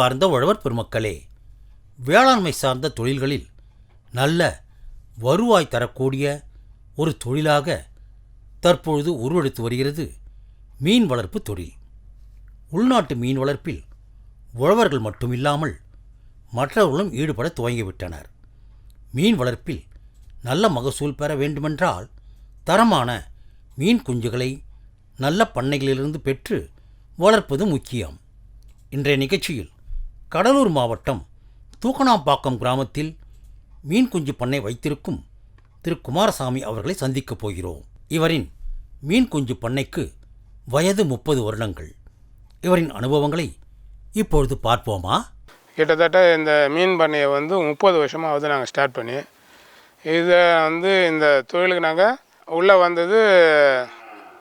அன்பார்ந்த உழவர் பெருமக்களே வேளாண்மை சார்ந்த தொழில்களில் நல்ல வருவாய் தரக்கூடிய ஒரு தொழிலாக தற்பொழுது உருவெடுத்து வருகிறது மீன் வளர்ப்பு தொழில். உள்நாட்டு மீன் வளர்ப்பில் உழவர்கள் மட்டுமில்லாமல் மற்றவர்களும் ஈடுபட துவங்கிவிட்டனர். மீன் வளர்ப்பில் நல்ல மகசூல் பெற வேண்டுமென்றால் தரமான மீன் குஞ்சுகளை நல்ல பண்ணைகளிலிருந்து பெற்று வளர்ப்பது முக்கியம். இன்றைய நிகழ்ச்சியில் கடலூர் மாவட்டம் தூக்கணாம்பாக்கம் கிராமத்தில் மீன் குஞ்சு பண்ணை வைத்திருக்கும் திரு. குமாரசாமி அவர்களை சந்திக்கப் போகிறோம். இவரின் மீன் குஞ்சு பண்ணைக்கு வயது முப்பது வருடங்கள். இவரின் அனுபவங்களை இப்பொழுது பார்ப்போமா? கிட்டத்தட்ட இந்த மீன் பண்ணையை வந்து முப்பது வருஷமாக வந்து நாங்கள் ஸ்டார்ட் பண்ணி இதை வந்து இந்த தொழிலுக்கு நாங்கள் உள்ளே வந்தது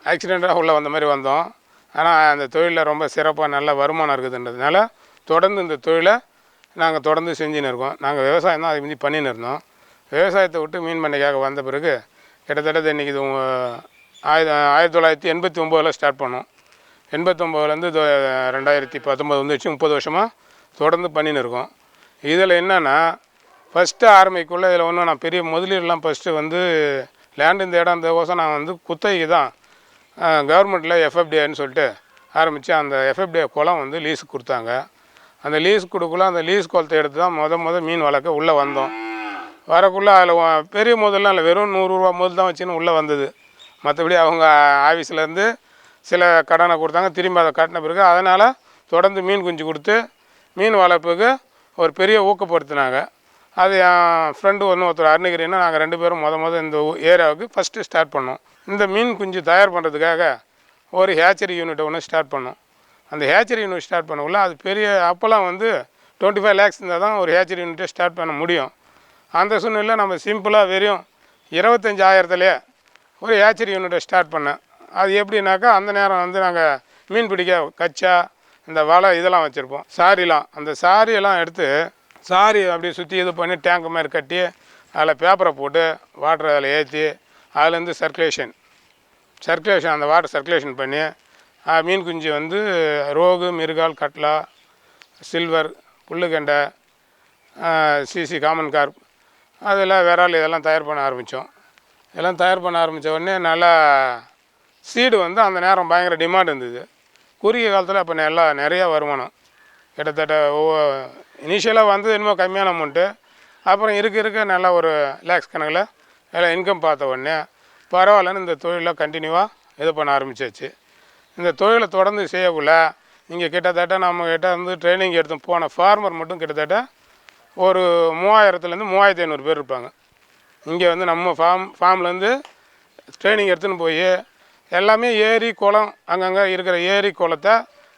ஆக்சிடெண்ட்டாக உள்ளே வந்த மாதிரி வந்தோம். ஆனால் அந்த தொழிலில் ரொம்ப சிறப்பாக நல்ல வருமானம் இருக்குதுன்றதுனால தொடர்ந்து இந்த தொழிலை நாங்கள் தொடர்ந்து செஞ்சுன்னு இருக்கோம். நாங்கள் விவசாயம் தான் அதை முந்தி பண்ணின்னு இருந்தோம். விவசாயத்தை விட்டு மீன் பண்ணைக்காக வந்த பிறகு கிட்டத்தட்ட இன்றைக்கி இது ஆயிரத்தி ஆயிரத்தி தொள்ளாயிரத்தி எண்பத்தி ஒம்போதில் ஸ்டார்ட் பண்ணோம் எண்பத்தொம்போதுலேருந்து ரெண்டாயிரத்தி பத்தொம்போது வந்துச்சு முப்பது வருஷமாக தொடர்ந்து பண்ணின்னு இருக்கோம். இதில் என்னென்னா ஃபஸ்ட்டு ஆரம்பிக்குள்ளே இதில் ஒன்றும் நான் பெரிய முதலீடுலாம் ஃபஸ்ட்டு வந்து லேண்டு இந்த இடம் இந்த கோசம் நான் வந்து குத்தகை தான் கவர்மெண்ட்டில் எஃப்எஃப்டிஐன்னு சொல்லிட்டு ஆரம்பித்து அந்த எஃப்எஃப்டிஐ குளம் வந்து லீஸுக்கு கொடுத்தாங்க. அந்த லீஸ் கொடுக்குள்ள அந்த லீஸ் குளத்தை எடுத்து தான் முத முத மீன் வளர்க்க உள்ளே வந்தோம். வரக்குள்ளே அதில் பெரிய முதல்லாம் இல்லை வெறும் நூறுரூவா முதல் தான் வச்சுன்னு உள்ளே வந்தது. மற்றபடி அவங்க ஆஃபீஸ்லேருந்து சில கடனை கொடுத்தாங்க திரும்பி அதை கட்டின பிறகு அதனால் தொடர்ந்து மீன் குஞ்சு கொடுத்து மீன் வளர்ப்புக்கு ஒரு பெரிய ஊக்கப்படுத்தினாங்க. அது என் ஃப்ரெண்டு ஒன்று ஒருத்தர் அருணகிரின்னா நாங்கள் ரெண்டு பேரும் மொதல் முத இந்த ஏரியாவுக்கு ஃபஸ்ட்டு ஸ்டார்ட் பண்ணோம். இந்த மீன் குஞ்சு தயார் பண்ணுறதுக்காக ஒரு ஹேச்சரி யூனிட்டை ஒன்று ஸ்டார்ட் பண்ணோம். அந்த ஹேச்சரி யூனிட் ஸ்டார்ட் பண்ணக்குள்ள அது பெரிய அப்போல்லாம் வந்து டுவெண்ட்டி ஃபைவ் லேக்ஸ் இருந்தால் தான் ஒரு ஹேச்சரி யூனிட்டை ஸ்டார்ட் பண்ண முடியும். அந்த சூழ்நிலையில் நம்ம சிம்பிளாக வெறும் இருபத்தஞ்சாயிரத்துலேயே ஒரு ஹேச்சரி யூனிட்டை ஸ்டார்ட் பண்ணேன். அது எப்படின்னாக்கா அந்த நேரம் வந்து நாங்கள் மீன் பிடிக்க கச்சா இந்த வலை இதெல்லாம் வச்சுருப்போம். சாரிலாம் அந்த சாரியெல்லாம் எடுத்து சாரி அப்படியே சுற்றி இது பண்ணி டேங்க் மாதிரி கட்டி அதில் பேப்பரை போட்டு வாட்டர் அதில் ஏற்றி அதுலேருந்து சர்க்குலேஷன் சர்க்குலேஷன் அந்த வாட்டர் சர்க்குலேஷன் பண்ணி மீன் குஞ்சு வந்து ரோகு மிருகால் கட்லா சில்வர் புல்லுகண்டை சிசி காமன் கார்ப் அதெல்லாம் விரால் இதெல்லாம் தயார் பண்ண ஆரம்பித்தோம். இதெல்லாம் தயார் பண்ண ஆரம்பித்த உடனே நல்லா சீடு வந்து அந்த நேரம் பயங்கர டிமாண்ட் இருந்தது. குறுகிய காலத்தில் அப்போ நல்லா நிறையா வருமானம். கிட்டத்தட்ட இனிஷியலாக வந்தது என்னமோ கம்மியான அமௌண்ட்டு அப்புறம் இருக்க இருக்க நல்லா ஒரு லேக்ஸ் கணக்கில் நல்லா இன்கம் பார்த்த உடனே பரவாயில்லன்னு இந்த தொழிலாக கண்டினியூவாக இது பண்ண ஆரம்பிச்சாச்சு. இந்த தொழிலை தொடர்ந்து செய்யக்குள்ள இங்கே கிட்டத்தட்ட நம்ம கிட்ட வந்து ட்ரைனிங் எடுத்து போன ஃபார்மர் மட்டும் கிட்டத்தட்ட ஒரு மூவாயிரத்துலேருந்து மூவாயிரத்தி ஐநூறு பேர் இருப்பாங்க. இங்கே வந்து நம்ம ஃபார்ம் ஃபார்ம்லேருந்து ட்ரைனிங் எடுத்துன்னு போய் எல்லாமே ஏரி குளம் அங்கங்கே இருக்கிற ஏரி குளத்தை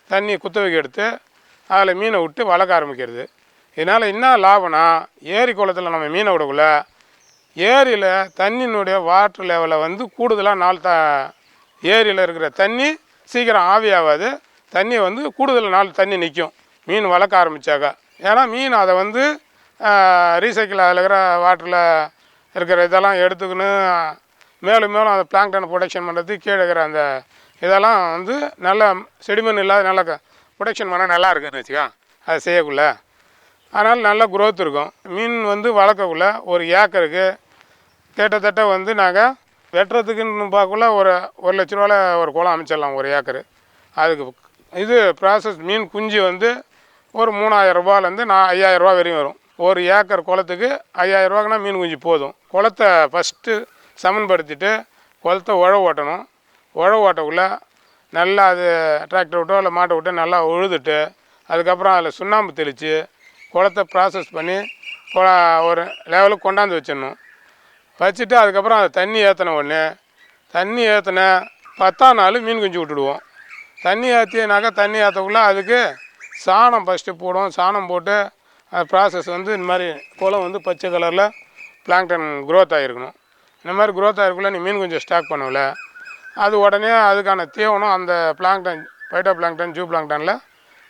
தண்ணி குத்தவைக்கு எடுத்து அதில் மீனை விட்டு வளர்க்க ஆரம்பிக்கிறது. இதனால் என்ன லாபம்னா ஏரி குளத்தில் நம்ம மீனை விடக்குள்ள ஏரியில் தண்ணியினுடைய வாட்டர் லெவலை வந்து கூடுதலாக நாள் த ஏரியில் இருக்கிற தண்ணி சீக்கிரம் ஆவியாகாது தண்ணி வந்து கூடுதல் நாள் தண்ணி நிற்கும் மீன் வளர்க்க ஆரம்பித்தாக்கா ஏன்னா மீன் அதை வந்து ரீசைக்கிள் அதில் இருக்கிற வாட்டரில் இருக்கிற இதெல்லாம் எடுத்துக்கின்னு மேலும் மேலும் அந்த பிளாங்டன் ப்ரொடக்ஷன் பண்ணுறதுக்கு கீழே இருக்கிற அந்த இதெல்லாம் வந்து நல்ல செடிமண் இல்லாத நல்ல ப்ரொடக்ஷன் பண்ணால் நல்லா இருக்குன்னு வச்சுக்கா அதை செய்யக்குள்ள. அதனால் நல்ல குரோத் இருக்கும். மீன் வந்து வளர்க்கக்குள்ள ஒரு ஏக்கருக்கு கிட்டத்தட்ட வந்து நாங்கள் வெட்டுறதுக்குன்னு பார்க்கக்குள்ள ஒரு ஒரு லட்ச ரூபாவில் ஒரு குளம் அமைச்சிடலாம் ஒரு ஏக்கரு. அதுக்கு இது ப்ராசஸ் மீன் குஞ்சு வந்து ஒரு மூணாயிரம் ரூபாலேருந்து நான் ஐயாயிரம் ரூபா வரையும் வரும். ஒரு ஏக்கர் குளத்துக்கு ஐயாயிரரூபாக்குனா மீன் குஞ்சு போதும். குளத்தை ஃபஸ்ட்டு சமன்படுத்திட்டு குளத்தை உழவு ஓட்டணும். உழவு ஓட்டக்குள்ள நல்லா அது டிராக்டர் விட்டோ இல்லை மாட்டை விட்டோ நல்லா உழுதுட்டு அதுக்கப்புறம் அதில் சுண்ணாம்பு தெளித்து குளத்தை ப்ராசஸ் பண்ணி ஒரு லெவலுக்கு கொண்டாந்து வச்சிடணும். வச்சுட்டு அதுக்கப்புறம் அதை தண்ணி ஏற்றின உடனே தண்ணி ஏற்றின பத்தாம் நாள் மீன் குஞ்சு விட்டுடுவோம். தண்ணி ஏற்றினாக்கா தண்ணி ஏற்றக்குள்ளே அதுக்கு சாணம் ஃபஸ்ட்டு போடுவோம். சாணம் போட்டு அந்த ப்ராசஸ் வந்து இந்த மாதிரி குளம் வந்து பச்சை கலரில் பிளாங்டன் க்ரோத் ஆகிருக்கணும் இந்த மாதிரி க்ரோத் ஆகிருக்குள்ள நீ மீன் குஞ்சு ஸ்டாக் பண்ணல அது உடனே அதுக்கான தீவனம் அந்த பிளாங்டன் பைட்டோ பிளாங்டன் ஜூ பிளாங்டனில்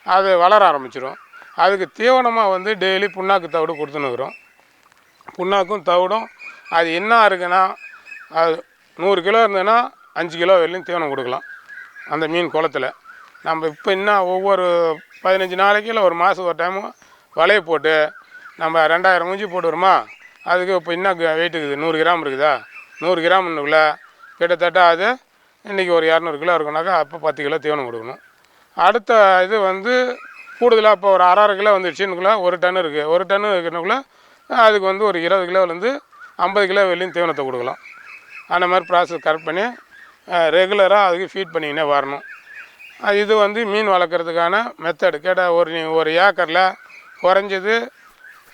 அது வளர ஆரம்பிச்சிடும் அதுக்கு தீவனமாக வந்து டெய்லி புண்ணாக்கு தவிடு கொடுத்துன்னுக்குறோம் புண்ணாக்கும் தவிடும் அது என்ன இருக்குன்னா அது நூறு கிலோ இருந்ததுன்னா அஞ்சு கிலோ வரையிலும் தீவனம் கொடுக்கலாம் அந்த மீன் குளத்துல. நம்ம இப்போ இன்னும் ஒவ்வொரு பதினஞ்சு நாளைக்கு இல்லை ஒரு மாதம் ஒரு டைமு வலையை போட்டு நம்ம ரெண்டாயிரம் குஞ்சு போட்டுருமா? அதுக்கு இப்போ இன்னும் வெயிட் இருக்குது? நூறு கிராம் இருக்குதா? நூறு கிராம்னுக்குள்ளே கிட்டத்தட்ட அது இன்றைக்கி ஒரு இரநூறு கிலோ இருக்குனாக்கா அப்போ பத்து கிலோ தீவனம் கொடுக்கணும். அடுத்த இது வந்து கூடுதலாக இப்போ ஒரு அரை கிலோ வந்துடுச்சுன்னுக்குள்ள ஒரு டன் இருக்குது ஒரு டன் இருக்கிறனுக்குள்ள அதுக்கு வந்து ஒரு இருபது கிலோலேருந்து ஐம்பது கிலோ வெளியும் தீவனத்தை கொடுக்கலாம். அந்த மாதிரி ப்ராசஸ் கரெக்ட் பண்ணி ரெகுலராக அதுக்கு ஃபீட் பண்ணிக்கினே வரணும். இது வந்து மீன் வளர்க்குறதுக்கான மெத்தடு கேட்டால் ஒரு ஒரு ஏக்கரில் குறைஞ்சது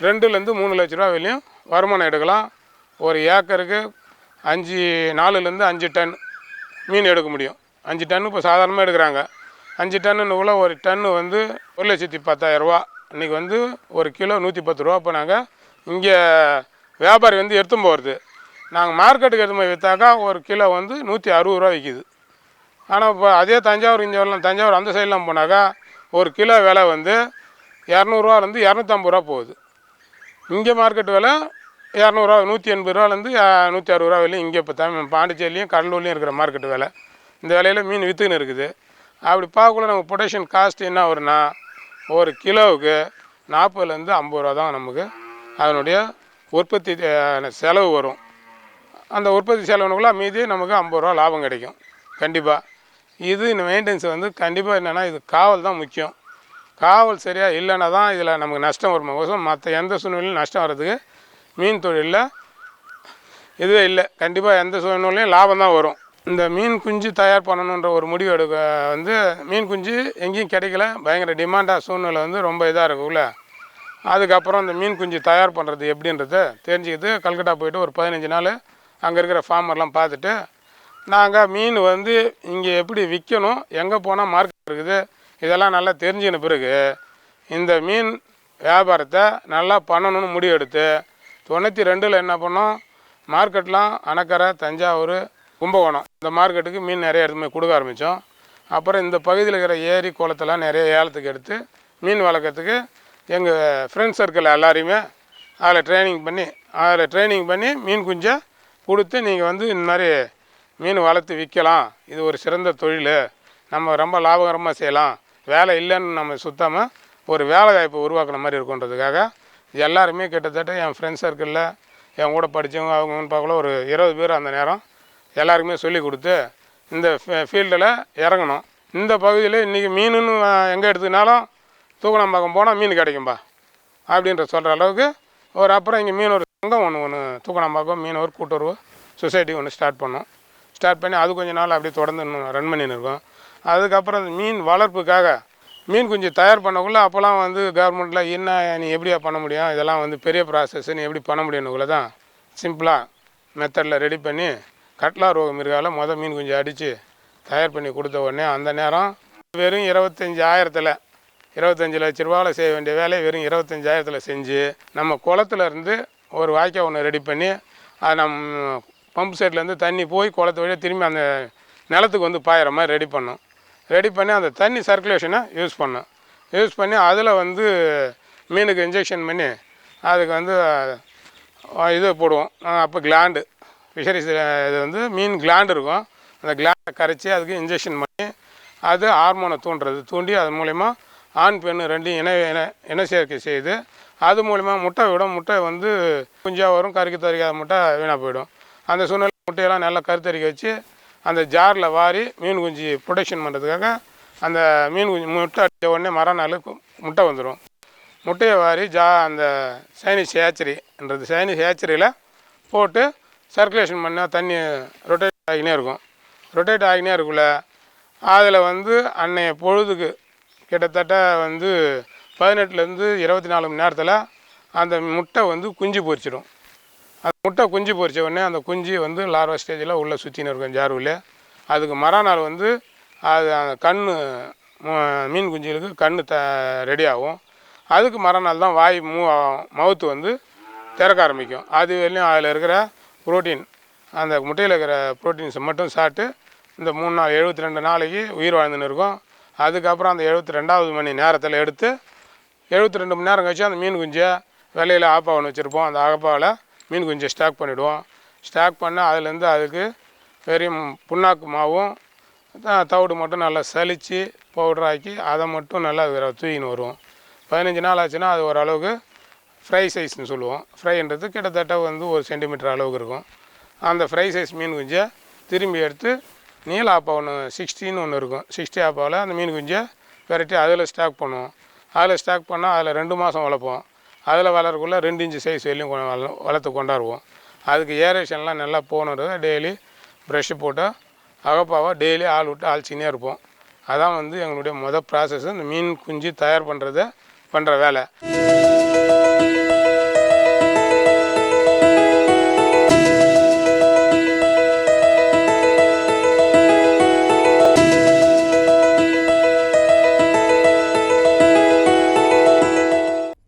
ரெண்டுலேருந்து மூணு லட்ச ரூபா வெளியும் வருமானம் எடுக்கலாம். ஒரு ஏக்கருக்கு அஞ்சு நாலுலேருந்து அஞ்சு டன் மீன் எடுக்க முடியும். அஞ்சு டன் இப்போ சாதாரணமாக எடுக்கிறாங்க. அஞ்சு டன்னுக்குள்ள ஒரு டன்னு வந்து ஒரு லட்சத்தி பத்தாயிரரூவா இன்றைக்கி வந்து ஒரு கிலோ நூற்றி பத்து ரூபா இப்போ நாங்கள் இங்கே வியாபாரி வந்து எடுத்துன்னு போகிறது நாங்கள் மார்க்கெட்டுக்கு எடுத்து போய் விற்றாக்கா ஒரு கிலோ வந்து நூற்றி அறுபது ரூபா விற்கிது ஆனால் இப்போ அதே தஞ்சாவூர் இங்கே வரலாம் தஞ்சாவூர் அந்த சைட்லாம் போனாக்கா ஒரு கிலோ விலை வந்து இரநூறுவாலேருந்து இரநூத்தம்பது ரூபா போகுது. இங்கே மார்க்கெட் விலை இரநூறுவா நூற்றி எண்பது ரூபாலேருந்து நூற்றி அறுபது ரூபா விலையும் இங்கே இப்போ தமிழ் பாண்டிச்சேரிலையும் கடலூர்லேயும் இருக்கிற மார்க்கெட் விலை. இந்த விலையில் மீன் விற்றுக்குன்னு இருக்குது. அப்படி பார்க்கக்குள்ள நம்ம பொட்டேஷன் காஸ்ட் என்ன வரும்னா ஒரு கிலோவுக்கு நாற்பதுலேருந்து ஐம்பது ரூபா தான் நமக்கு அதனுடைய உற்பத்தி செலவு வரும். அந்த உற்பத்தி செலவுனுக்குள்ளே மீதி நமக்கு ஐம்பது ரூபா லாபம் கிடைக்கும். கண்டிப்பாக இது இந்த மெயின்டெனன்ஸ் வந்து கண்டிப்பாக என்னென்னா இது காவல் தான் முக்கியம். காவல் சரியாக இல்லைன்னா தான் இதில் நமக்கு நஷ்டம் வரும்? கோசம் மற்ற எந்த சூழ்நிலையும் நஷ்டம் வர்றதுக்கு மீன் தொழிலில் இதுவே இல்லை. கண்டிப்பாக எந்த சூழ்நிலையும் லாபம் தான் வரும். இந்த மீன் குஞ்சு தயார் பண்ணணுன்ற ஒரு முடிவு எடுக்க வந்து மீன் குஞ்சு எங்கேயும் கிடைக்கல. பயங்கர டிமாண்டாக சூழ்நிலை வந்து ரொம்ப இதாக இருக்குல்ல. அதுக்கப்புறம் இந்த மீன் குஞ்சு தயார் பண்ணுறது எப்படின்றத தெரிஞ்சுக்கிட்டு கல்கட்டா போயிட்டு ஒரு பதினஞ்சு நாள் அங்கே இருக்கிற ஃபார்மர்லாம் பார்த்துட்டு நாங்கள் மீன் வந்து இங்கே எப்படி விற்கணும் எங்கே போனால் மார்க்கெட் இருக்குது இதெல்லாம் நல்லா தெரிஞ்சுக்கின பிறகு இந்த மீன் வியாபாரத்தை நல்லா பண்ணணும்னு முடிவு எடுத்து தொண்ணூற்றி ரெண்டில் என்ன பண்ணோம் மார்க்கெட்லாம் அணக்கரை தஞ்சாவூர் கும்பகோணம் இந்த மார்க்கெட்டுக்கு மீன் நிறைய எடுத்து கொடுக்க ஆரம்பித்தோம் அப்புறம் இந்த பகுதியில் இருக்கிற ஏரி குளத்தெல்லாம் நிறைய ஏலத்துக்கு எடுத்து மீன் வளர்க்குறதுக்கு எங்கள் ஃப்ரெண்ட்ஸ் சர்க்கிள் எல்லாரையுமே அதில் ட்ரைனிங் பண்ணி அதில் ட்ரைனிங் பண்ணி மீன் குஞ்சை கொடுத்து நீங்கள் வந்து இந்த மாதிரி மீன் வளர்த்து விற்கலாம். இது ஒரு சிறந்த தொழில். நம்ம ரொம்ப லாபகரமாக செய்யலாம். வேலை இல்லைன்னு நம்ம சுத்தமாக ஒரு வேலை வாய்ப்பை உருவாக்குன மாதிரி இருக்குன்றதுக்காக எல்லாருமே கிட்டத்தட்ட என் ஃப்ரெண்ட்ஸ் சர்க்கிளில் என் கூட படித்தவங்க அவங்கன்னு பார்க்கல ஒரு இருபது பேர் அந்த நேரம் எல்லாருக்குமே சொல்லி கொடுத்து இந்த ஃபீல்டில் இறங்கணும். இந்த பகுதியில் இன்றைக்கி மீனுன்னு எங்கே எடுத்துக்கினாலும் தூக்கணம் பக்கம் போனால் மீன் கிடைக்கும்பா அப்படின்ற சொல்கிற அளவுக்கு ஒரு அப்புறம் இங்கே மீனவர் சங்கம் ஒன்று ஒன்று தூக்கணம் பக்கம் மீனவர் கூட்டுறவு சொசைட்டி ஒன்று ஸ்டார்ட் பண்ணோம் ஸ்டார்ட் பண்ணி அது கொஞ்ச நாள் அப்படியே தொடர்ந்து இன்னும் ரன் பண்ணின்னு இருக்கோம். அதுக்கப்புறம் மீன் வளர்ப்புக்காக மீன் குஞ்சு தயார் பண்ணக்குள்ளே அப்போல்லாம் வந்து கவர்மெண்ட்டில் என்ன நீ எப்படியா பண்ண முடியும்? இதெல்லாம் வந்து பெரிய ப்ராசஸ் நீ எப்படி பண்ண முடியும்னுக்குள்ள தான் சிம்பிளாக மெத்தடில் ரெடி பண்ணி கட்லா ரோகம் இருக்கால மொதல் மீன் குஞ்சு அடித்து தயார் பண்ணி கொடுத்த உடனே அந்த நேரம் வெறும் இருபத்தஞ்சி ஆயிரத்தில் இருபத்தஞ்சி லட்ச ரூபாவில் செய்ய வேண்டிய வேலையை வெறும் இருபத்தஞ்சாயிரத்தில் செஞ்சு நம்ம குளத்துல இருந்து ஒரு வாய்க்கால் ஒன்று ரெடி பண்ணி அதை நம்ம பம்ப் செட்லேருந்து தண்ணி போய் குளத்து வழியாக திரும்பி அந்த நிலத்துக்கு வந்து பாயிற மாதிரி ரெடி பண்ணோம். ரெடி பண்ணி அந்த தண்ணி சர்க்குலேஷனை யூஸ் பண்ணோம். யூஸ் பண்ணி அதில் வந்து மீனுக்கு இன்ஜெக்ஷன் பண்ணி அதுக்கு வந்து இது போடுவோம். அப்போ கிளாண்டு ஃபிஷரிஸ் இது வந்து மீன் கிளாண்டு இருக்கும். அந்த கிளாண்டை கரைச்சி அதுக்கு இன்ஜெக்ஷன் பண்ணி அது ஹார்மோனை தூண்டுறது தூண்டி அது மூலயமா ஆண் பெண் ரெண்டையும் இணை இன சேர்க்கை செய்து அது மூலிமா முட்டை விடும். முட்டை வந்து குஞ்சாக வரும் கறிக்கு தறிக்காத முட்டை வீணாக போயிடும். அந்த சூழ்நிலை முட்டையெல்லாம் நல்லா கருத்தறிக்க வச்சு அந்த ஜாரில் வாரி மீன் குஞ்சு ப்ரொடெக்ஷன் பண்ணுறதுக்காக அந்த மீன் குஞ்சு முட்டை அடித்த உடனே மறுநாள் நாளுக்கு முட்டை வந்துடும் முட்டையை வாரி ஜா அந்த சைனீஸ் ஹேச்சரின்றது சைனீஸ் ஹேச்சரியில் போட்டு சர்க்குலேஷன் பண்ணால் தண்ணி ரொட்டேட் ஆகினே இருக்கும். ரொட்டேட் ஆகினே இருக்குள்ள அதில் வந்து அன்னைய பொழுதுக்கு கிட்டத்தட்ட வந்து பதினெட்டுலேருந்து இருபத்தி நாலு மணி நேரத்தில் அந்த முட்டை வந்து குஞ்சு பொரிச்சிடும். அந்த முட்டை குஞ்சு பொரிச்ச உடனே அந்த குஞ்சு வந்து லார்வா ஸ்டேஜில் உள்ளே சுற்றின்னு இருக்கும் ஜாருவில் அதுக்கு மறுநாள் வந்து அது அந்த கண் மீன் குஞ்சுகளுக்கு கண் த ரெடி ஆகும். அதுக்கு மறுநாள் தான் வாய் மூ மவுத்து வந்து திறக்க ஆரம்பிக்கும். அது வரையும் அதில் இருக்கிற புரோட்டீன் அந்த முட்டையில் இருக்கிற ப்ரோட்டீன்ஸை மட்டும் சாப்பிட்டு இந்த மூணு நாள் எழுபத்தி ரெண்டு நாளைக்கு உயிர் வாழ்ந்துன்னு இருக்கும். அதுக்கப்புறம் அந்த எழுபத்தி ரெண்டாவது மணி நேரத்தில் எடுத்து எழுபத்தி ரெண்டு மணி நேரம் கழிச்சு அந்த மீன் குஞ்சை வெளியில் ஆப்பா ஒன்று வச்சுருப்போம். அந்த ஆப்பாவில் மீன் குஞ்சை ஸ்டாக் பண்ணிவிடுவோம் ஸ்டாக் பண்ண அதுலேருந்து அதுக்கு வெறும் புண்ணாக்கு மாவும் தவிடு மட்டும் நல்லா சலித்து பவுடராக்கி அதை மட்டும் நல்லா தூக்கின்னு வருவோம். பதினஞ்சு நாள் ஆச்சுன்னா அது ஓரளவுக்கு ஃப்ரை சைஸ்னு சொல்லுவோம். ஃப்ரைன்றது கிட்டத்தட்ட வந்து ஒரு சென்டிமீட்டர் அளவுக்கு இருக்கும். அந்த ஃப்ரை சைஸ் மீன் குஞ்சை திரும்பி எடுத்து நீல ஆப்பா ஒன்று சிக்ஸ்டின்னு ஒன்று இருக்கும். சிக்ஸ்டி ஆப்பாவில் அந்த மீன் குஞ்சை விரட்டி அதில் ஸ்டாக் பண்ணுவோம். அதில் ஸ்டாக் பண்ணால் அதில் ரெண்டு மாதம் வளர்ப்போம். அதில் வளரக்குள்ள ரெண்டு இன்ச்சு சைஸ் வரையும் கொ- வள- வளர்த்து கொண்டாடுவோம். அதுக்கு ஏரேஷன்லாம் நல்லா போனது டெய்லி ப்ரெஷ்ஷு போட்டு அகப்பாவை டெய்லி ஆள் விட்டு ஆள்ச்சினே இருப்போம். அதான் வந்து எங்களுடைய மொதல் ப்ராசஸ் இந்த மீன் குஞ்சு தயார் பண்ணுறத பண்ணுற வேலை.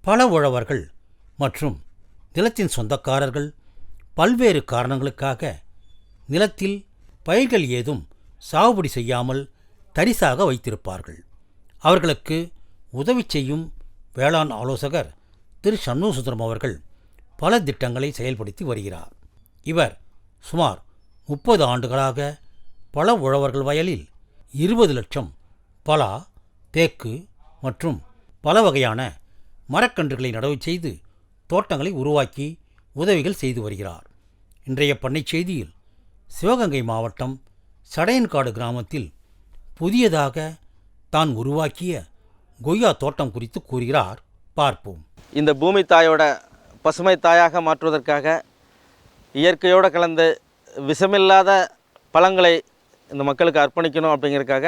பல உழவர்கள் மற்றும் நிலத்தின் சொந்தக்காரர்கள் பல்வேறு காரணங்களுக்காக நிலத்தில் பயிர்கள் ஏதும் சாகுபடி செய்யாமல் தரிசாக வைத்திருப்பார்கள். அவர்களுக்கு உதவி செய்யும் வேளாண் ஆலோசகர் திரு. சண்முகசுந்தரம் அவர்கள் பல திட்டங்களை செயல்படுத்தி வருகிறார். இவர் சுமார் முப்பது ஆண்டுகளாக பல உழவர்கள் வயலில் இருபது லட்சம் பலா தேக்கு மற்றும் பல வகையான மரக்கன்றுகளை நடவு செய்து தோட்டங்களை உருவாக்கி உதவிகள் செய்து வருகிறார். இன்றைய பண்ணைச் செய்தியில் சிவகங்கை மாவட்டம் சடையன்காடு கிராமத்தில் புதியதாக தான் உருவாக்கிய கொய்யா தோட்டம் குறித்து கூறுகிறார். பார்ப்போம். இந்த பூமி தாயோட பசுமை தாயாக மாற்றுவதற்காக இயற்கையோடு கலந்து விஷமில்லாத பழங்களை இந்த மக்களுக்கு அர்ப்பணிக்கணும் அப்படிங்கிறதுக்காக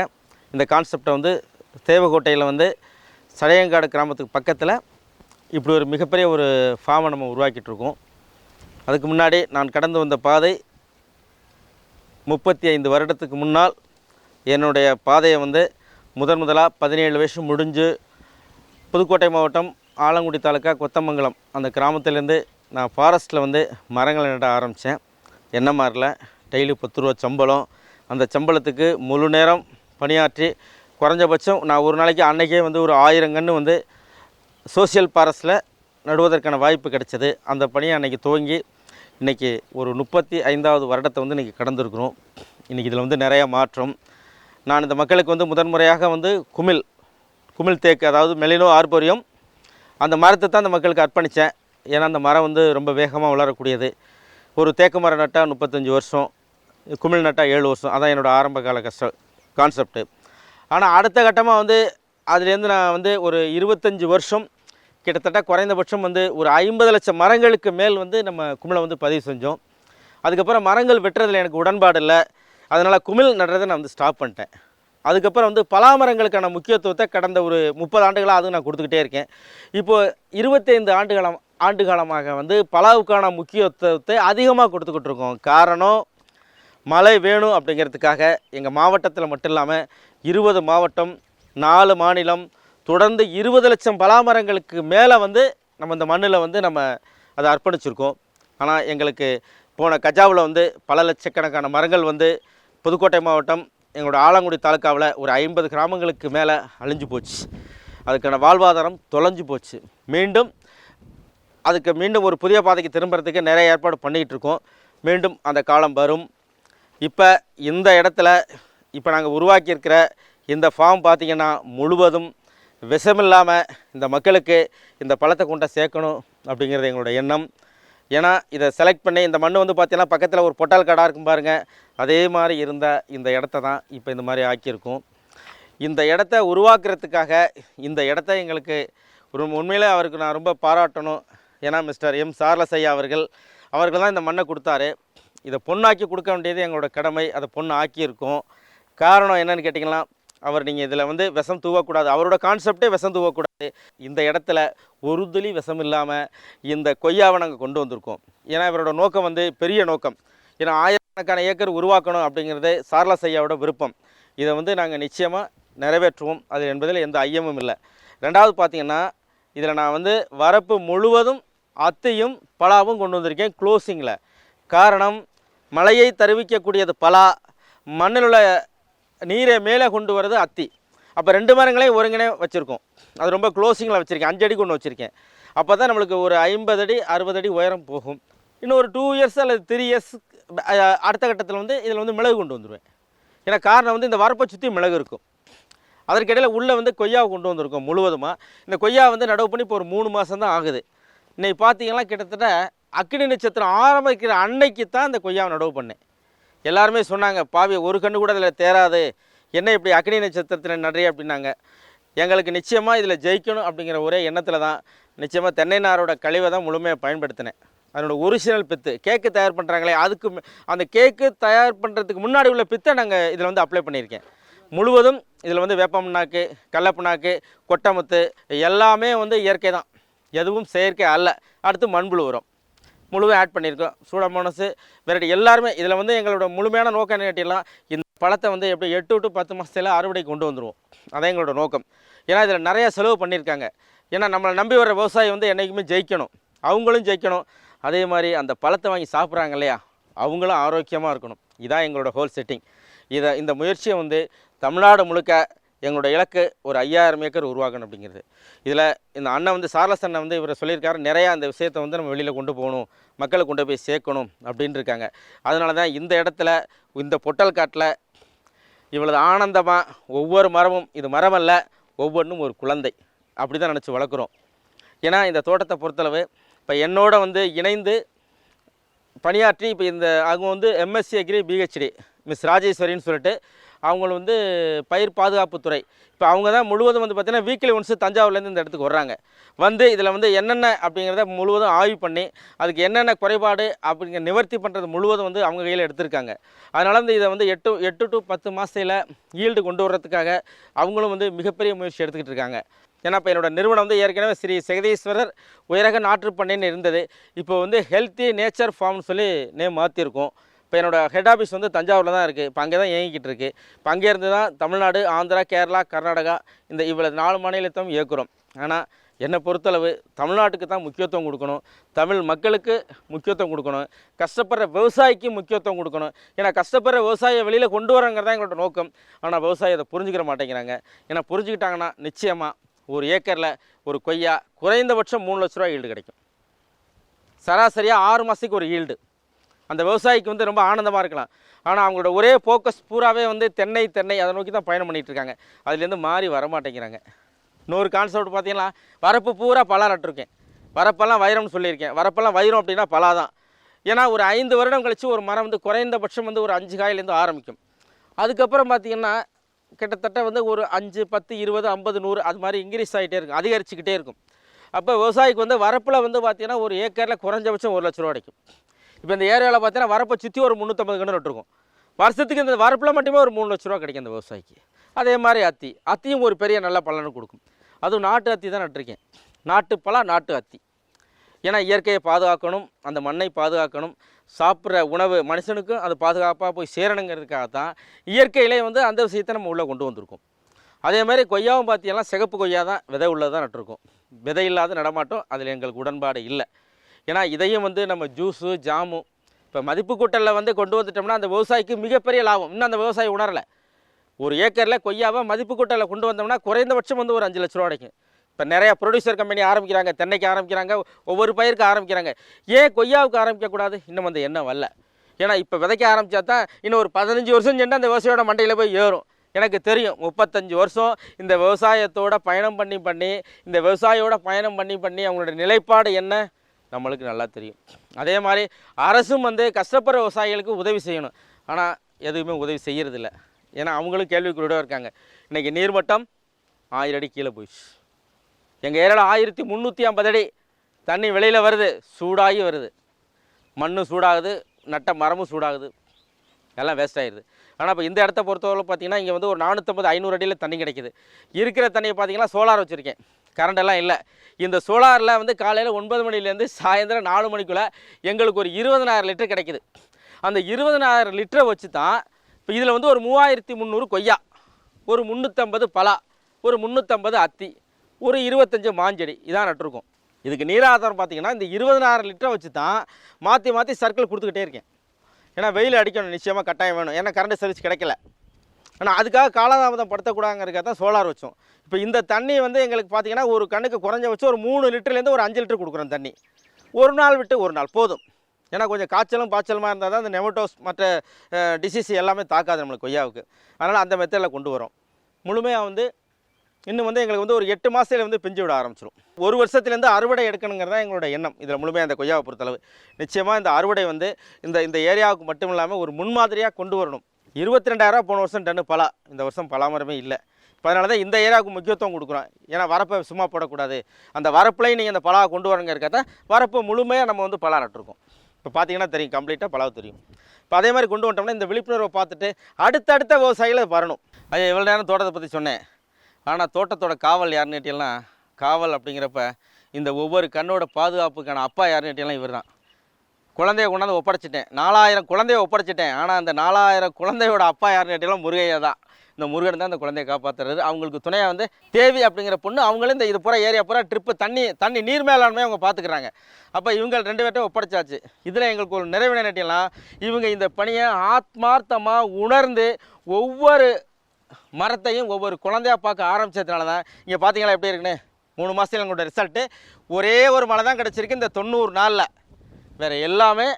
இந்த கான்செப்டை வந்து தேவகோட்டையில் வந்து சடையங்காடு கிராமத்துக்கு பக்கத்தில் இப்படி ஒரு மிகப்பெரிய ஒரு ஃபார்மை நம்ம உருவாக்கிட்டு இருக்கோம் அதுக்கு முன்னாடி நான் கடந்து வந்த பாதை முப்பத்தி ஐந்து வருடத்துக்கு முன்னால் என்னுடைய பாதையை வந்து முதன் முதலாக பதினேழு வயசு முடிஞ்சு புதுக்கோட்டை மாவட்டம் ஆலங்குடி தாலுக்கா கொத்தமங்கலம் அந்த கிராமத்துலேருந்து நான் ஃபாரஸ்ட்டில் வந்து மரங்களை நட ஆரம்பித்தேன். என்ன மாதிரில டெய்லி பத்து ரூபா சம்பளம். அந்த சம்பளத்துக்கு முழு நேரம் பணியாற்றி குறைஞ்சபட்சம் நான் ஒரு நாளைக்கு அன்னைக்கே வந்து ஒரு ஆயிரம் கன்று வந்து சோஷியல் பாரஸில் நடுவதற்கான வாய்ப்பு கிடைச்சது. அந்த பணியை அன்றைக்கி துவங்கி இன்றைக்கி ஒரு முப்பத்தி ஐந்தாவது வருடத்தை வந்து இன்றைக்கி கடந்திருக்கிறோம். இன்றைக்கி இதில் வந்து நிறையா மாற்றம். நான் இந்த மக்களுக்கு வந்து முதன்முறையாக வந்து குமிழ் குமிழ் தேக்கு அதாவது மெலினோ ஆர்போரியம் அந்த மரத்தை தான் அந்த மக்களுக்கு அர்ப்பணித்தேன் ஏன்னா அந்த மரம் வந்து ரொம்ப வேகமாக வளரக்கூடியது. ஒரு தேக்கு மரம் நட்டால் முப்பத்தஞ்சு வருஷம் குமிழ் நட்டால் ஏழு வருஷம். அதான் என்னோடய ஆரம்ப கால கஷ்ட கான்செப்ட்டு ஆனால் அடுத்த கட்டமாக வந்து அதுலேருந்து நான் வந்து ஒரு இருபத்தஞ்சி வருஷம் கிட்டத்தட்ட குறைந்தபட்சம் வந்து ஒரு ஐம்பது லட்சம் மரங்களுக்கு மேல் வந்து நம்ம குமிழை வந்து பதிவு செஞ்சோம். அதுக்கப்புறம் மரங்கள் வெட்டுறதுல எனக்கு உடன்பாடு இல்லை. அதனால் குமிழ் நடுறதை நான் வந்து ஸ்டாப் பண்ணிட்டேன். அதுக்கப்புறம் வந்து பலா மரங்களுக்கான முக்கியத்துவத்தை கடந்த ஒரு முப்பது ஆண்டுகளாக அதுவும் நான் கொடுத்துக்கிட்டே இருக்கேன். இப்போது இருபத்தைந்து ஆண்டுகாலம் ஆண்டு காலமாக வந்து பலாவுக்கான முக்கியத்துவத்தை அதிகமாக கொடுத்துக்கிட்டு இருக்கோம். காரணம் மழை வேணும் அப்படிங்கிறதுக்காக எங்கள் மாவட்டத்தில் மட்டும் இல்லாமல் இருபது மாவட்டம் நாலு மாநிலம் தொடர்ந்து இருபது லட்சம் பலாமரங்களுக்கு மேலே வந்து நம்ம இந்த மண்ணில் வந்து நம்ம அதை அர்ப்பணிச்சிருக்கோம். ஆனால் எங்களுக்கு போன கஜாவில் வந்து பல லட்சக்கணக்கான மரங்கள் வந்து புதுக்கோட்டை மாவட்டம் எங்களோட ஆலங்குடி தாலுக்காவில் ஒரு ஐம்பது கிராமங்களுக்கு மேலே அழிஞ்சு போச்சு. அதுக்கான வாழ்வாதாரம் தொலைஞ்சு போச்சு. மீண்டும் அதுக்கு மீண்டும் ஒரு புதிய பாதைக்கு திரும்புறதுக்கு நிறைய ஏற்பாடு பண்ணிக்கிட்டு இருக்கோம். மீண்டும் அந்த காலம் வரும். இப்போ இந்த இடத்துல இப்போ நாங்கள் உருவாக்கியிருக்கிற இந்த ஃபார்ம் பார்த்திங்கன்னா முழுவதும் விஷமில்லாமல் இந்த மக்களுக்கு இந்த பழத்தை கொண்டா சேர்க்கணும் அப்படிங்கிறது எங்களோட எண்ணம். ஏன்னா இதை செலக்ட் பண்ணி இந்த மண் வந்து பார்த்தீங்கன்னா பக்கத்தில் ஒரு பொட்டால் கடா இருக்கும் பாருங்கள் அதே மாதிரி இருந்த இந்த இடத்த தான் இப்போ இந்த மாதிரி ஆக்கியிருக்கும். இந்த இடத்த உருவாக்குறதுக்காக இந்த இடத்த எங்களுக்கு ஒரு உண்மையிலே அவருக்கு நான் ரொம்ப பாராட்டணும். ஏன்னா மிஸ்டர் எம் சார்லஸ் ஐயா அவர்கள் அவர்கள் தான் இந்த மண்ணை கொடுத்தாரு. இதை பொண்ணாக்கி கொடுக்க வேண்டியது எங்களோட கடமை. அதை பொண்ணு ஆக்கியிருக்கோம் காரணம் என்னென்னு கேட்டிங்கன்னா அவர் நீங்கள் இதில் வந்து விஷம் தூவக்கூடாது. அவரோட கான்செப்டே விஷம் தூவக்கூடாது. இந்த இடத்துல ஒரு துளி விஷம் இல்லாமல் இந்த கொய்யாவை நாங்கள் கொண்டு வந்திருக்கோம். ஏன்னா இவரோட நோக்கம் வந்து பெரிய நோக்கம். ஏன்னா ஆயிரக்கணக்கான ஏக்கர் உருவாக்கணும் அப்படிங்கிறது சார்லஸ் ஐயாவோட விருப்பம். இதை வந்து நாங்கள் நிச்சயமாக நிறைவேற்றுவோம். அது என்பதில் எந்த ஐயமும் இல்லை. ரெண்டாவது பார்த்தீங்கன்னா இதில் நான் வந்து வரப்பு முழுவதும் அத்தையும் பலாவும் கொண்டு வந்திருக்கேன் க்ளோசிங்கில் காரணம் மழையை தருவிக்கக்கூடியது பலா மண்ணில் உள்ள நீரை மேலே கொண்டு வர்றது அத்தி. அப்போ ரெண்டு மரங்களையும் ஒருங்கினே வச்சுருக்கோம். அது ரொம்ப க்ளோசிங்கில் வச்சுருக்கேன். அஞ்சு அடிக்கு ஒன்று வச்சுருக்கேன். அப்போ தான் நம்மளுக்கு ஒரு ஐம்பது அடி அறுபது அடி உயரம் போகும். இன்னும் ஒரு டூ இயர்ஸ் அல்லது த்ரீ இயர்ஸ் அடுத்த கட்டத்தில் வந்து இதில் வந்து மிளகு கொண்டு வந்துடுவேன் ஏன்னா காரணம் வந்து இந்த வரப்பை சுற்றி மிளகு இருக்கும். அதற்கிடையில் உள்ளே வந்து கொய்யாவை கொண்டு வந்திருக்கோம் முழுவதுமாக இந்த கொய்யா வந்து நடவு பண்ணி இப்போ ஒரு மூணு மாதம் தான் ஆகுது. இன்றைக்கி பார்த்தீங்கன்னா கிட்டத்தட்ட அக்கினி நட்சத்திரம் ஆரம்பிக்கிற அன்னைக்கு தான் இந்த கொய்யாவை நடவு பண்ணேன். எல்லாருமே சொன்னாங்க பாவி ஒரு கண்ணு கூட இதில் தேராது என்ன இப்படி அக்னி நட்சத்திரத்தில் நடுறே? அப்படின்னாங்க. எங்களுக்கு நிச்சயமாக இதில் ஜெயிக்கணும் அப்படிங்கிற ஒரே எண்ணத்தில் தான் நிச்சயமாக தென்னை நாரோட கழிவை தான் முழுமையாக பயன்படுத்தினேன். அதனோட ஒரிஜினல் பித்து. கேக்கு தயார் பண்ணுறாங்களே அதுக்கு அந்த கேக்கு தயார் பண்ணுறதுக்கு முன்னாடி உள்ள பித்தை நாங்கள் இதில் வந்து அப்ளை பண்ணியிருக்கேன். முழுவதும் இதில் வந்து வேப்பமுன்னாக்கு புண்ணாக்கு கொட்டமுத்து எல்லாமே வந்து இயற்கை தான். எதுவும் செயற்கை அல்ல. அடுத்து மண்புழு உரம். முழுவதும் ஆட் பண்ணியிருக்கோம் சூடமோனஸு வெரைட்டி எல்லாருமே இதில் வந்து எங்களோட முழுமையான நோக்கம் என்ன இந்த பழத்தை வந்து எப்படி எட்டு டு பத்து மாதத்துல அறுவடை கொண்டு வந்துடுவோம் அதான் எங்களோட நோக்கம். ஏன்னா இதில் நிறைய செலவு பண்ணியிருக்காங்க ஏன்னா நம்மளை நம்பி வர விவசாயி வந்து என்றைக்குமே ஜெயிக்கணும். அவங்களும் ஜெயிக்கணும். அதே மாதிரி அந்த பழத்தை வாங்கி சாப்பிட்றாங்க இல்லையா? அவங்களும் ஆரோக்கியமாக இருக்கணும். இதான் எங்களோட ஹோல் செட்டிங் இதை இந்த முயற்சியை வந்து தமிழ்நாடு முழுக்க எங்களோட இலக்கு ஒரு ஐயாயிரம் ஏக்கர் உருவாக்கணும் அப்படிங்கிறது. இதில் இந்த அண்ணன் வந்து சார்லஸ் அண்ணன் வந்து இவர் சொல்லியிருக்காரு நிறையா அந்த விஷயத்தை வந்து நம்ம வெளியில் கொண்டு போகணும் மக்களை கொண்டு போய் சேர்க்கணும் அப்படின்னு இருக்காங்க. அதனால தான் இந்த இடத்துல இந்த பொட்டல் காட்டில் இவ்வளவு ஆனந்தமாக ஒவ்வொரு மரமும் இது மரம் அல்ல ஒவ்வொன்றும் ஒரு குழந்தை அப்படி தான் நினச்சி வளர்க்குறோம். ஏன்னா இந்த தோட்டத்தை பொறுத்தளவு இப்போ என்னோட வந்து இணைந்து பணியாற்றி இப்போ இந்த அவங்க வந்து எம்எஸ்சி அக்ரி பிஹெச்டி மிஸ் ராஜேஸ்வரின்னு சொல்லிட்டு அவங்களும் வந்து பயிர் பாதுகாப்புத்துறை. இப்போ அவங்க தான் முழுவதும் வந்து பார்த்திங்கன்னா வீக்லி ஒன்ஸ் தஞ்சாவூர்லேருந்து இந்த இடத்துக்கு வர்றாங்க. வந்து இதில் வந்து என்னென்ன அப்படிங்கிறத முழுவதும் ஆய்வு பண்ணி அதுக்கு என்னென்ன குறைபாடு அப்படிங்கிற நிவர்த்தி பண்ணுறது முழுவதும் வந்து அவங்க கையில் எடுத்திருக்காங்க. அதனால் வந்து இதை வந்து எட்டு எட்டு டு பத்து மாதத்தில் ஈல்டு கொண்டு வர்றதுக்காக அவங்களும் வந்து மிகப்பெரிய முயற்சி எடுத்துக்கிட்டு இருக்காங்க. ஏன்னா இப்போ என்னோடய நிறுவனம் வந்து ஏற்கனவே ஸ்ரீ சகதீஸ்வரர் உயரக நாற்று பண்ணைன்னு இருந்தது. இப்போ வந்து ஹெல்த்தி நேச்சர் ஃபார்ம்னு சொல்லி நேம் மாற்றிருக்கோம் இப்போ என்னோடய ஹெட் ஆஃபீஸ் வந்து தஞ்சாவூரில் தான் இருக்குது இப்போ அங்கே தான் இயங்கிக்கிட்டு இருக்குது இப்போ அங்கேருந்து தான் தமிழ்நாடு ஆந்திரா கேரளா கர்நாடகா இந்த இவ்வளவு நாலு மாநிலத்தையும் இயக்குறோம். ஆனால் என்னை பொறுத்தளவு தமிழ்நாட்டுக்கு தான் முக்கியத்துவம் கொடுக்கணும். தமிழ் மக்களுக்கு முக்கியத்துவம் கொடுக்கணும். கஷ்டப்படுற விவசாயிக்கு முக்கியத்துவம் கொடுக்கணும். ஏன்னா கஷ்டப்படுற விவசாயியை வெளியில் கொண்டு வரங்கிறது தான் எங்களோட நோக்கம். ஆனால் விவசாயி அதை புரிஞ்சுக்கிற மாட்டேங்கிறாங்க. ஏன்னா புரிஞ்சுக்கிட்டாங்கன்னா நிச்சயமாக ஒரு ஏக்கரில் ஒரு கொய்யா குறைந்தபட்சம் மூணு லட்ச ரூபா ஈல்டு கிடைக்கும். சராசரியாக ஆறு மாதத்துக்கு ஒரு ஈல்டு. அந்த விவசாயிக்கு வந்து ரொம்ப ஆனந்தமாக இருக்கலாம். ஆனால் அவங்களோட ஒரே ஃபோக்கஸ் பூராவே வந்து தென்னை தென்னை அதை நோக்கி தான் பயணம் பண்ணிகிட்டு இருக்காங்க. அதுலேருந்து மாறி வர மாட்டேங்கிறாங்க. இன்னொரு கான்செப்ட் பார்த்தீங்கன்னா வரப்பு பூரா பலா நட்டுருக்கேன் வரப்பெல்லாம் வைரம்னு சொல்லியிருக்கேன். வரப்பெல்லாம் வைரம் அப்படின்னா பலா தான். ஏன்னா ஒரு ஐந்து வருடம் கழித்து ஒரு மரம் வந்து குறைந்தபட்சம் வந்து ஒரு அஞ்சு காயிலேருந்து ஆரம்பிக்கும். அதுக்கப்புறம் பார்த்திங்கன்னா கிட்டத்தட்ட வந்து ஒரு அஞ்சு பத்து இருபது ஐம்பது நூறு அது மாதிரி இன்க்ரீஸ் ஆகிட்டே இருக்கும். அதிகரிச்சுக்கிட்டே இருக்கும். அப்போ விவசாயிக்கு வந்து வரப்பில் வந்து பார்த்தீங்கன்னா ஒரு ஏக்கரில் குறைஞ்சபட்சம் ஒரு லட்ச ரூபா கிடைக்கும் இப்போ இந்த ஏரியாவில் பார்த்தீங்கன்னா வரப்பை சுற்றி ஒரு முந்நூற்றம்பது கிணறு நட்டுருக்கும் வருஷத்துக்கு இந்த வரப்பில் மட்டுமே ஒரு மூணு லட்ச ரூபா கிடைக்கும் இந்த விவசாயிக்கு. அதே மாதிரி அத்தி. அத்தியும் ஒரு பெரிய நல்ல பலனை கொடுக்கும். அதுவும் நாட்டு அத்தி தான் நட்டிருக்கேன். நாட்டு பழம் நாட்டு அத்தி. ஏன்னா இயற்கையை பாதுகாக்கணும் அந்த மண்ணை பாதுகாக்கணும் சாப்பிட்ற உணவு மனுஷனுக்கும் அது பாதுகாப்பாக போய் சேரணுங்கிறதுக்காக தான் இயற்கையிலே வந்து அந்த விஷயத்தை நம்ம உள்ளே கொண்டு வந்திருக்கோம். அதே மாதிரி கொய்யாவும் பார்த்தீங்கன்னா சிகப்பு கொய்யா தான் விதை உள்ளது தான் நட்டிருக்கோம். விதை இல்லாத நடமாட்டோம் அதில் எங்களுக்கு உடன்பாடு இல்லை. ஏன்னா இதையும் வந்து நம்ம ஜூஸு ஜாமு இப்போ மதிப்பு கூட்டலில் வந்து கொண்டு வந்துட்டோம்னா அந்த விவசாயிக்கு மிகப்பெரிய லாபம். இன்னும் அந்த விவசாயி உணரலை. ஒரு ஏக்கரில் கொய்யாவை மதிப்பு கூட்டலில் கொண்டு வந்தோம்னா குறைந்தபட்சம் வந்து ஒரு அஞ்சு லட்ச ரூபா கிடைக்கும் இப்போ நிறையா ப்ரொடியூசர் கம்பெனி ஆரம்பிக்கிறாங்க தென்னைக்கு ஆரம்பிக்கிறாங்க ஒவ்வொரு பயிருக்கு ஆரம்பிக்கிறாங்க. ஏன் கொய்யாவுக்கு ஆரம்பிக்கக்கூடாது இன்னும் அந்த எண்ணம் வரல. ஏன்னா இப்போ விதைக்க ஆரம்பித்தா தான் இன்னும் ஒரு பதினஞ்சு வருஷம் சென்று அந்த விவசாயியோட மண்டையில் போய் ஏறும். எனக்கு தெரியும் முப்பத்தஞ்சு வருஷம் இந்த விவசாயத்தோட பயணம் பண்ணி பண்ணி இந்த விவசாயியோட பயணம் பண்ணி பண்ணி அவங்களோட நிலைப்பாடு என்ன? நம்மளுக்கு நல்லா தெரியும். அதே மாதிரி அரசும் வந்து கஷ்டப்படுற விவசாயிகளுக்கு உதவி செய்யணும். ஆனால் எதுவுமே உதவி செய்யறதில்ல. ஏன்னா அவங்களும் கேள்விக்குறியோட இருக்காங்க. இன்றைக்கி நீர்மட்டம் ஆயிரம் அடி கீழே போயிடுச்சு. எங்கள் ஏரியாவில் ஆயிரத்தி முந்நூற்றி ஐம்பது அடி தண்ணி வெளியில் வருது. சூடாகி வருது. மண்ணும் சூடாகுது. நட்ட மரமும் சூடாகுது. எல்லாம் வேஸ்ட் ஆயிடுது ஆனால் இப்போ இந்த இடத்த பொறுத்தவரை பார்த்தீங்கன்னா இங்கே வந்து ஒரு நானூற்றம்பது ஐநூறு அடியில் தண்ணி கிடைக்குது. இருக்கிற தண்ணியை பார்த்திங்கன்னா சோலார் வச்சுருக்கேன். கரண்டெல்லாம் இல்லை. இந்த சோலாரில் வந்து காலையில் ஒன்பது மணிலேருந்து சாயந்தரம் நாலு மணிக்குள்ளே எங்களுக்கு ஒரு இருபதனாயிரம் லிட்டர் கிடைக்குது. அந்த இருபதனாயிரம் லிட்டரை வச்சு தான் இப்போ இதில் வந்து ஒரு மூவாயிரத்தி முந்நூறு கொய்யா ஒரு முந்நூற்றம்பது பலா ஒரு முந்நூற்றம்பது அத்தி ஒரு இருபத்தஞ்சு மாஞ்செடி இதான் நட்டுருக்கோம். இதுக்கு நீராதாரம் பார்த்தீங்கன்னா இந்த இருபதனாயிரம் லிட்டரை வச்சு தான் மாற்றி மாற்றி சர்க்கிள் கொடுத்துக்கிட்டே இருக்கேன். ஏன்னா வெயில் அடிக்கணும் நிச்சயமாக கட்டாயம் வேணும். ஏன்னா கரண்ட் சர்வீஸ் கிடைக்கல. ஆனால் அதுக்காக காலதாமதம் படுத்தக்கூடாங்கிறதுக்காக தான் சோலார் வச்சோம். இப்போ இந்த தண்ணி வந்து எங்களுக்கு பார்த்தீங்கன்னா ஒரு கண்ணுக்கு குறைஞ்ச வச்சு ஒரு மூணு லிட்டர்லேருந்து ஒரு அஞ்சு லிட்டர் கொடுக்குறோம் தண்ணி. ஒரு நாள் விட்டு ஒரு நாள் போதும். ஏன்னா கொஞ்சம் காய்ச்சலும் பாய்ச்சலுமா இருந்தால் தான் அந்த நெமட்டோஸ் மற்ற டிசீஸ் எல்லாமே தாக்காது நம்மளுக்கு கொய்யாவுக்கு. அதனால் அந்த மெத்தடில் கொண்டு வரோம். முழுமையாக வந்து இன்னும் வந்து எங்களுக்கு வந்து ஒரு எட்டு மாதத்துல வந்து பிஞ்சு விட ஆரம்பிச்சிடும் ஒரு வருஷத்துலேருந்து அறுவடை எடுக்கணுங்கிறது தான் எங்களோட எண்ணம். இதில் முழுமையாக அந்த கொய்யாவை பொறுத்தளவு. நிச்சயமாக இந்த அறுவடை வந்து இந்த இந்த ஏரியாவுக்கு மட்டும் இல்லாமல் ஒரு முன்மாதிரியாக கொண்டு வரணும். இருபத்தி ரெண்டாயிரரூவா போன வருஷம் டன்னு பலா. இந்த வருஷம் பலாமரமே இல்லை. அதனால தான் இந்த ஏரியாவுக்கு முக்கியத்துவம் கொடுக்குறோம். ஏன்னா வரப்பை சும்மா போடக்கூடாது. அந்த வரப்புலையும் நீங்கள் அந்த பலாவை கொண்டு வரங்க இருக்கா வரப்பு முழுமையாக நம்ம வந்து பலா நட்டுருக்கோம். இப்போ பார்த்தீங்கன்னா தெரியும் கம்ப்ளீட்டாக பலாவை தெரியும். இப்போ அதே மாதிரி கொண்டு வந்துட்டோம்னா இந்த விழிப்புணர்வை பார்த்துட்டு அடுத்தடுத்த விவசாயிகளை வரணும். அது எவ்வளோ நேரம் தோட்டத்தை பற்றி சொன்னேன். ஆனால் தோட்டத்தோட காவல் யாருன்னு கேட்டீங்கன்னா காவல் அப்படிங்கிறப்ப இந்த ஒவ்வொரு கண்ணோட பாதுகாப்புக்கான அப்பா யாருன்னு கேட்டீங்கன்னா இவர் தான் குழந்தைய கொண்டாந்து ஒப்படைச்சிட்டேன். நாலாயிரம் குழந்தைய ஒப்படைச்சிட்டேன். ஆனால் அந்த நாலாயிரம் குழந்தையோட அப்பா யாருன்னு கேட்டீங்கன்னா முருகையா தான். இந்த முருகன் தான் இந்த குழந்தைய காப்பாற்றுறது அவங்களுக்கு துணையாக வந்து தேவி அப்படிங்கிற பொண்ணு அவங்களும் இந்த இது பூரா ஏரியா பூரா ட்ரிப்பு தண்ணி தண்ணி நீர் மேலாண்மையை அவங்க பார்த்துக்கிறாங்க அப்போ இவங்க ரெண்டு பேர்ட்டையும் ஒப்படைச்சாச்சு. இதில் எங்களுக்கு ஒரு நிறைவு நட்டிலாம் இவங்க இந்த பணியை ஆத்மார்த்தமாக உணர்ந்து ஒவ்வொரு மரத்தையும் ஒவ்வொரு குழந்தையா பார்க்க ஆரம்பிச்சதுனால தான் இங்கே பார்த்தீங்களா எப்படி இருக்குன்னு? மூணு மாதத்துல எங்களோட ரிசல்ட்டு ஒரே ஒரு மழை தான் கிடச்சிருக்கு இந்த தொண்ணூறு நாளில். வேறு எல்லாமே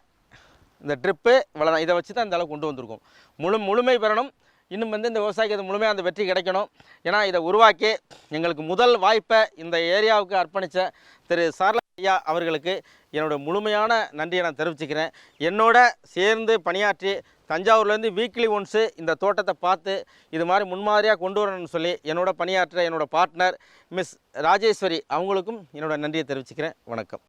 இந்த ட்ரிப்பு இவ்வளோதான் இதை வச்சு தான் இந்த அளவுக்கு கொண்டு வந்திருக்கோம். முழு முழுமை பெறணும். இன்னும் வந்து இந்த விவசாயிக்கு இது முழுமையாக அந்த வெற்றி கிடைக்கணும். ஏன்னா இதை உருவாக்கி எங்களுக்கு முதல் வாய்ப்பை இந்த ஏரியாவுக்கு அர்ப்பணித்த திரு சார்ல ஐயா அவர்களுக்கு என்னோட முழுமையான நன்றியை நான் தெரிவிச்சுக்கிறேன். என்னோட சேர்ந்து பணியாற்றி தஞ்சாவூர்லேருந்து வீக்லி ஒன்ஸு இந்த தோட்டத்தை பார்த்து இது மாதிரி முன்மாதிரியாக கொண்டு வரணும்னு சொல்லி என்னோட பணியாற்ற என்னோட பார்ட்னர் மிஸ் ராஜேஸ்வரி அவங்களுக்கும் என்னோட நன்றியை தெரிவிச்சுக்கிறேன். வணக்கம்.